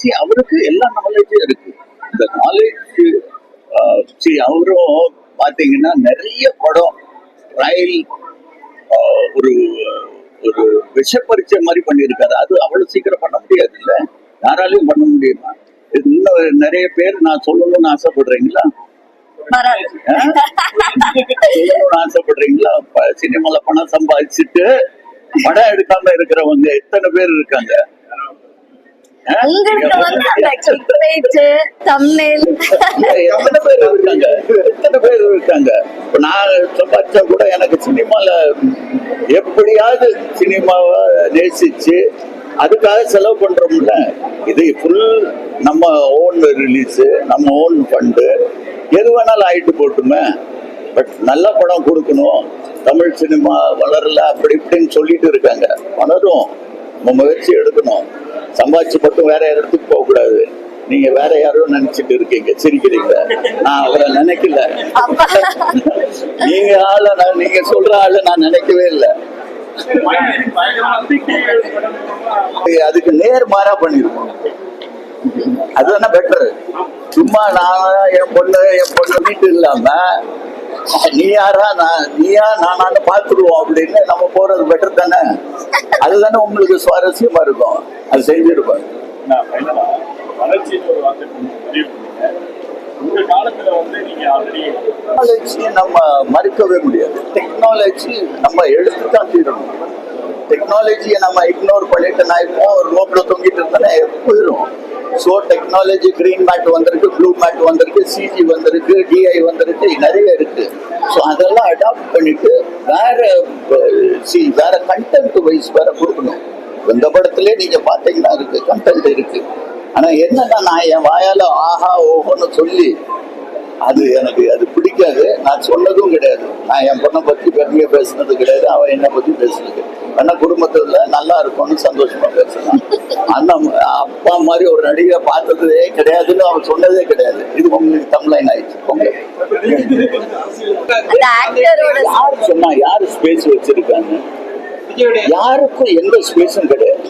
see, அவருக்கு எல்லா நாலேஜும் இருக்கு. இந்த நாலேஜ் சி அவரும் பாத்தீங்கன்னா நிறைய படம் ரயில் ஒரு ஒரு விஷ பரீட்சை மாதிரி பண்ணியிருக்காரு. அது அவ்வளவு சீக்கிரம் பண்ண முடியாது இல்ல யாராலையும் பண்ண முடியுமா? இன்னும் நிறைய பேர் நான் சொல்லணும்னு ஆசைப்படுறீங்களா? சொல்லணும்னு ஆசைப்படுறீங்களா? சினிமால பணம் சம்பாதிச்சுட்டு படம் எடுக்காம இருக்கிறவங்க எத்தனை பேர் இருக்காங்க? உங்களுக்கு வந்து அந்த கிளிக் பேஜ் தம்னேல் எத்தனை பேர் இருக்காங்க எத்தனை பேர் இருக்காங்க இப்ப நான் சம்பாதிச்சா கூட எனக்கு சினிமால எப்படியாவது சினிமாவை நேசிச்சு அதுக்காக செலவு பண்றோம்ல. இது ஃபுல் நம்ம ஓன் ரிலீஸ் நம்ம ஓன் ஃபண்டு எது வேணாலும் ஆயிட்டு போட்டுமே. பட் நல்ல படம் கொடுக்கணும். தமிழ் சினிமா வளரல அப்படி இப்படின்னு சொல்லிட்டு இருக்காங்க. வளரும். நம்ம முயற்சி எடுக்கணும். சம்பாதிச்சு மட்டும் வேற இடத்துக்கு போக கூடாது. நீங்க வேற யாரோ நினைச்சிட்டு இருக்கீங்க. சிரிக்கிறீங்க. நான் அவரை நினைக்கல. நீங்க ஆள நான் நீங்க சொல்ற ஆளு நான் நினைக்கவே இல்லை. அதுக்கு நேர் மாறா பண்ணிருக்கோம் அதுதானே பெட்டர் சும்மா நான் என் பொண்ணு என் பொண்ணு வீட்டு இல்லாம நீ யாரா நான் நீயா நானான்னு பாத்துருவோம் அப்படின்னு நம்ம போறது பெட்டர் தானே? அதுதானே உங்களுக்கு சுவாரஸ்யமா இருக்கும். அது ஆல்ரெடி டெக்னாலஜியை நம்ம மறுக்கவே முடியாது. டெக்னாலஜி நம்ம எடுத்து தான் தீரணும். டெக்னாலஜியை நம்ம இக்னோர் பண்ணிட்டு நான் இப்போ ஒரு ரோப்ல தொங்கிட்டு இருந்தேன்னா போயிடும் ஸோ டெக்னாலஜி கிரீன் மேட் வந்திருக்கு ப்ளூ மேட் வந்திருக்கு சிஜி வந்திருக்கு டிஐ வந்திருக்கு நிறைய இருக்கு. ஸோ அதெல்லாம் அடாப்ட் பண்ணிட்டு வேற சி வேற கண்டென்ட் வைஸ் வேற கொடுக்கணும். இந்த படத்திலே நீங்க பாத்தீங்கன்னா இருக்கு கண்டென்ட் இருக்கு. ஆனா என்னன்னா நான் என் வாயால ஆஹா ஓஹோன்னு சொல்லி அது எனக்கு அது பிடிக்காது. நான் சொன்னதும் கிடையாது. நான் என் பொண்ணை பத்தி பெருமையா பேசுனது கிடையாது. அவன் என்னை பத்தி பேசுனது. ஆனா குடும்பத்துல நல்லா இருக்கும்னு சந்தோஷமா பேசலாம் அந்த அப்பா மாதிரி ஒரு நடிகை பார்த்ததே கிடையாதுன்னு அவன் சொன்னதே கிடையாது. இது உங்களுக்கு தமிழ்லைன் ஆயிடுச்சு. யார் சொன்னா யாரு ஸ்பேஸ் வச்சிருக்காங்க? யாருக்கும் எந்த ஸ்பேஸும் கிடையாது.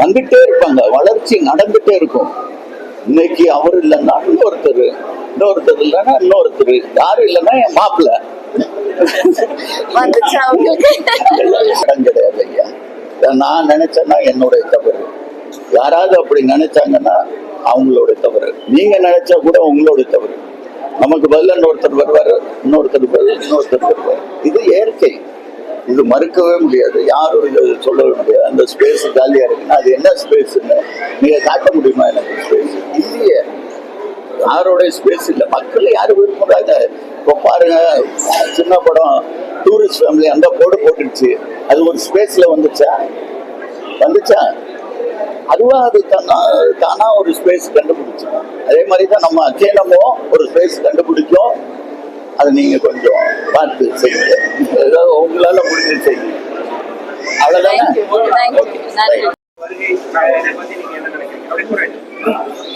வந்துட்டே இருப்பாங்க. வளர்ச்சி நடந்துட்டே இருக்கும். இன்னைக்கு அவர் இல்லைன்னா இன்னொருத்தர் இன்னொருத்தர் இல்லைன்னா இன்னொருத்தர். யாரும் இல்லைன்னா என் மாப்பிள்ள. இடம் கிடையாது ஐயா. நான் நினைச்சேன்னா என்னுடைய தவறு. யாராவது அப்படி நினைச்சாங்கன்னா அவங்களோட தவறு. நீங்க நினைச்சா கூட உங்களோட தவறு. நமக்கு பதில் இன்னொருத்தர் வருவாரு இன்னொருத்தர் பதில் இன்னொருத்தர் வருவார். இது இயற்கை. இது மறுக்கவே முடியாது. யாரும் இதை சொல்லவே முடியாது. அந்த ஸ்பேஸ் காலியா இருக்குன்னா அது என்ன ஸ்பேஸ்ன்னு நீங்க காட்ட முடியுமா எனக்கு? ஸ்பேஸ் யாரோட ஸ்பேஸ் இல்லை. மக்கள் யாரு விரும்புறாங்க இப்போ பாருங்க சின்ன படம் டூரிஸ்ட் ஃபேமிலி அந்த போர்டு போட்டுடுச்சு. அது ஒரு ஸ்பேஸ்ல வந்துச்சா? வந்துச்சா? அதுவா அது தானா தானா ஒரு ஸ்பேஸ் கண்டுபிடிச்சோம். அதே மாதிரி தான் நம்ம அச்சேனமோ ஒரு ஸ்பேஸ் கண்டுபிடிச்சோம். அதை நீங்க கொஞ்சம் பார்த்து செய்யுங்க. ஏதாவது உங்களால முடிஞ்சு செய்யுங்க. அவ்வளவுதானே? நன்றி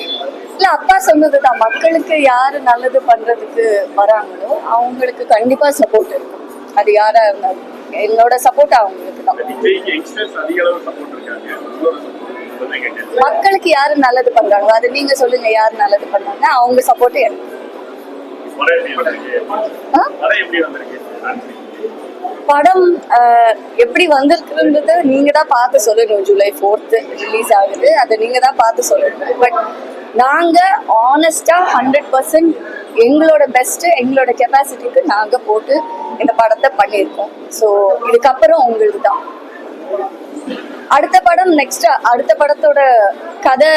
இல்ல அப்பா சொன்னதுதான். மக்களுக்கு யாரு நல்லது பண்றதுக்கு வராங்களோ அவங்களுக்கு கண்டிப்பா சப்போர்ட் இருக்கும். அது யாரா இருந்தாலும். என்னோட சப்போர்ட் அவங்களுக்கு தான். மக்களுக்கு யாரு நல்லது பண்றாங்களோ அது நீங்க சொல்லுங்க யாரு நல்லது பண்றாங்க அவங்க சப்போர்ட் எனக்கு. படம் எப்படி வந்திருக்குன்றது நீங்க தான் பார்த்து சொல்லணும். ஜூலை ஃபோர்த்து ரிலீஸ் ஆகுது. அதை நீங்க தான் பார்த்து சொல்லணும். பட் நாங்க ஆனஸ்டா ஹண்ட்ரட் பர்சன்ட் எங்களோட பெஸ்ட் எங்களோட கெப்பாசிட்டிக்கு நாங்க போட்டு இந்த படத்தை பண்ணியிருக்கோம். ஸோ இதுக்கப்புறம் உங்களுக்கு தான் அடுத்த படம் நெக்ஸ்ட் அடுத்த படத்தோட கதை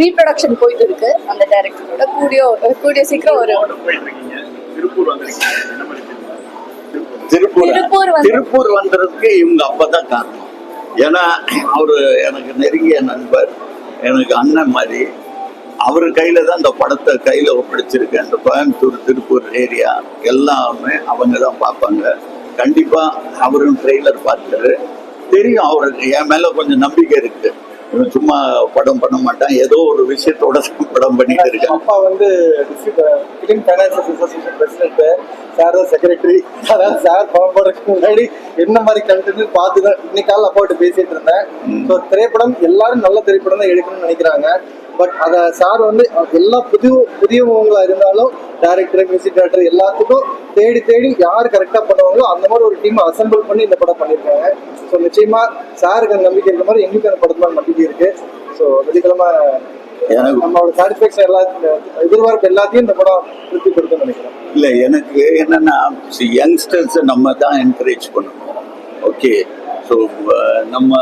ரீப்ரொடக்ஷன் போயிட்டு இருக்கு அந்த டைரக்டரோட கூடிய கூடிய சீக்கிரம் ஒரு திருப்பூர் திருப்பூர் வந்ததுக்கு இவங்க அப்பதான் காரணம். ஏன்னா அவரு எனக்கு நெருங்கிய நண்பர். எனக்கு அண்ணன் மாதிரி. அவர் கையில தான் இந்த படத்தை கையில ஒப்படைச்சிருக்கேன் இந்த கோயம்புத்தூர் திருப்பூர் ஏரியா எல்லாமே அவங்க தான் பார்ப்பாங்க. கண்டிப்பா அவரும் ட்ரெய்லர் பார்த்தாரு தெரியும் அவருக்கு. என் மேல கொஞ்சம் நம்பிக்கை இருக்கு. இவன் சும்மா படம் பண்ண மாட்டான். ஏதோ ஒரு விஷயத்தோட படம் பண்ணிட்டு இருக்கான். அப்பா வந்து film finance association president sir தான் செக்ரட்டரி அதாவது சார் படம் போடுறதுக்கு முன்னாடி என்ன மாதிரி கண்டென்ட் பார்த்து தான் இன்னைக்கு காலையில் அப்பாட்ட பேசிட்டு இருந்தேன். ஸோ திரைப்படம் எல்லாரும் நல்ல திரைப்படம் தான் எடுக்கணும்னு நினைக்கிறாங்க. பட் அதை சார் வந்து எல்லா புது புதியவங்களா இருந்தாலும் டேரக்டர் மியூசிக் டேரக்டர் எல்லாத்துக்கும் தேடி தேடி யார் கரெக்டாக பண்ணுவாங்களோ அந்த மாதிரி ஒரு டீம் அசெம்பிள் பண்ணி இந்த படம் பண்ணியிருக்காங்க. ஸோ நிச்சயமா சாருக்கு அந்த நம்பிக்கை இருக்க மாதிரி எங்களுக்கு அந்த படத்துல நம்பிக்கை இருக்கு. ஸோ வெள்ளிக்கிழமை நம்மளோட சாட்டிஸ்பேக்ஷன் எல்லா எதிர்பார்ப்பு எல்லாத்தையும் இந்த படம் திருப்தி கொடுக்கும்னு நினைக்கிறேன். இல்ல எனக்கு என்னன்னா யங்ஸ்டர்ஸை நம்ம தான் என்கரேஜ் பண்ணணும் ஓகே ஸோ uh, நம்ம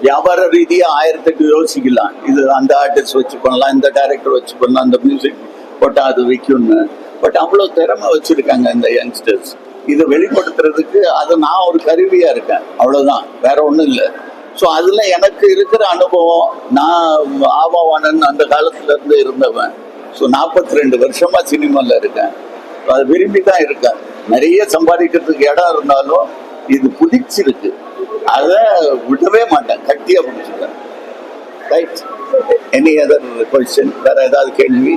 வியாபார ரீதியாக ஆயிரத்தெட்டு யோசிக்கலாம். இது அந்த ஆர்டிஸ்ட் வச்சு பண்ணலாம் இந்த டைரக்டர் வச்சு பண்ணலாம் அந்த மியூசிக் போட்டால் அது விற்கும்னு பட் அவ்வளோ திறமை வச்சுருக்காங்க இந்த யங்ஸ்டர்ஸ் இதை வெளிப்படுத்துறதுக்கு அது நான் ஒரு கருவியாக இருக்கேன். அவ்வளோதான் வேற ஒன்றும் இல்லை. ஸோ அதில் எனக்கு இருக்கிற அனுபவம் நான் ஆபாவானன் அந்த காலத்துலேருந்து இருந்தவன். ஸோ நாற்பத்தி ரெண்டு வருஷமாக சினிமாவில் இருக்கேன். அது விரும்பி தான் இருக்கேன். நிறைய சம்பாதிக்கிறதுக்கு இடம் இருந்தாலும் இது புதிச்சிருக்கு அதை விடவே மாட்டேன். கட்டியாக பிடிச்சிருக்கேன் ரைட் எனி அதர் கொஸ்டின் வேற ஏதாவது கேள்வி?